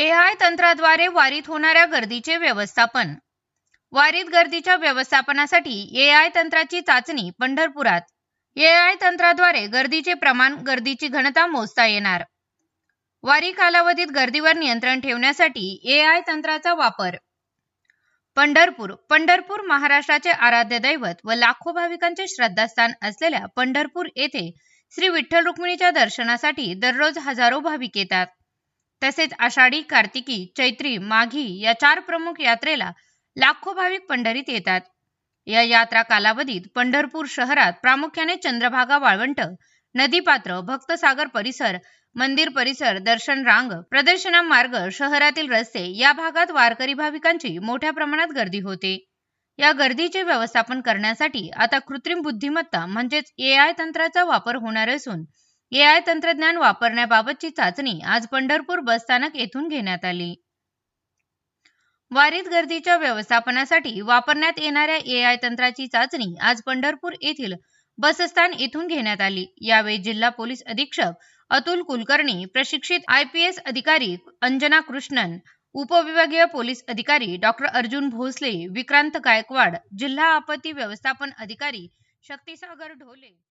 AI तंत्राद्वारे वारीत होणाऱ्या गर्दीचे व्यवस्थापन. वारीत गर्दीच्या व्यवस्थापनासाठी एआय तंत्राची चाचणी पंढरपुरात. एआय तंत्राद्वारे गर्दीचे प्रमाण गर्दीची घनता मोजता येणार. वारी कालावधीत गर्दीवर नियंत्रण ठेवण्यासाठी एआय तंत्राचा वापर. पंढरपूर पंढरपूर महाराष्ट्राचे आराध्य दैवत व लाखो भाविकांचे श्रद्धास्थान असलेल्या पंढरपूर येथे श्री विठ्ठल रुक्मिणीच्या दर्शनासाठी दररोज हजारो भाविक येतात. तसेच आषाढी कार्तिकी चैत्री माघी या चार प्रमुख यात्रेला लाखो भाविक पंढरीत येतात. या यात्रा कालावधीत पंढरपूर शहरात प्रामुख्याने चंद्रभागा वाळवंट नदीपात्र भक्तसागर परिसर मंदिर परिसर दर्शन रांग प्रदर्शना मार्ग शहरातील रस्ते या भागात वारकरी भाविकांची मोठ्या प्रमाणात गर्दी होते. या गर्दीचे व्यवस्थापन करण्यासाठी आता कृत्रिम बुद्धिमत्ता म्हणजेच ए आय तंत्राचा वापर होणार असून एआय तंत्रज्ञान वापरण्याबाबतची चाचणी आज पंढरपूर बसस्थानक येथून घेण्यात आली. वारीत गर्दीच्या व्यवस्थापनासाठी वापरण्यात येणाऱ्या एआय तंत्राची चाचणी आज पंढरपूर येथील बसस्थान येथून घेण्यात आली. यावेळी जिल्हा पोलीस अधीक्षक अतुल कुलकर्णी प्रशिक्षित आय पी एस अधिकारी अंजना कृष्णन उपविभागीय पोलीस अधिकारी डॉक्टर अर्जुन भोसले विक्रांत गायकवाड जिल्हा आपत्ती व्यवस्थापन अधिकारी शक्तीसागर ढोले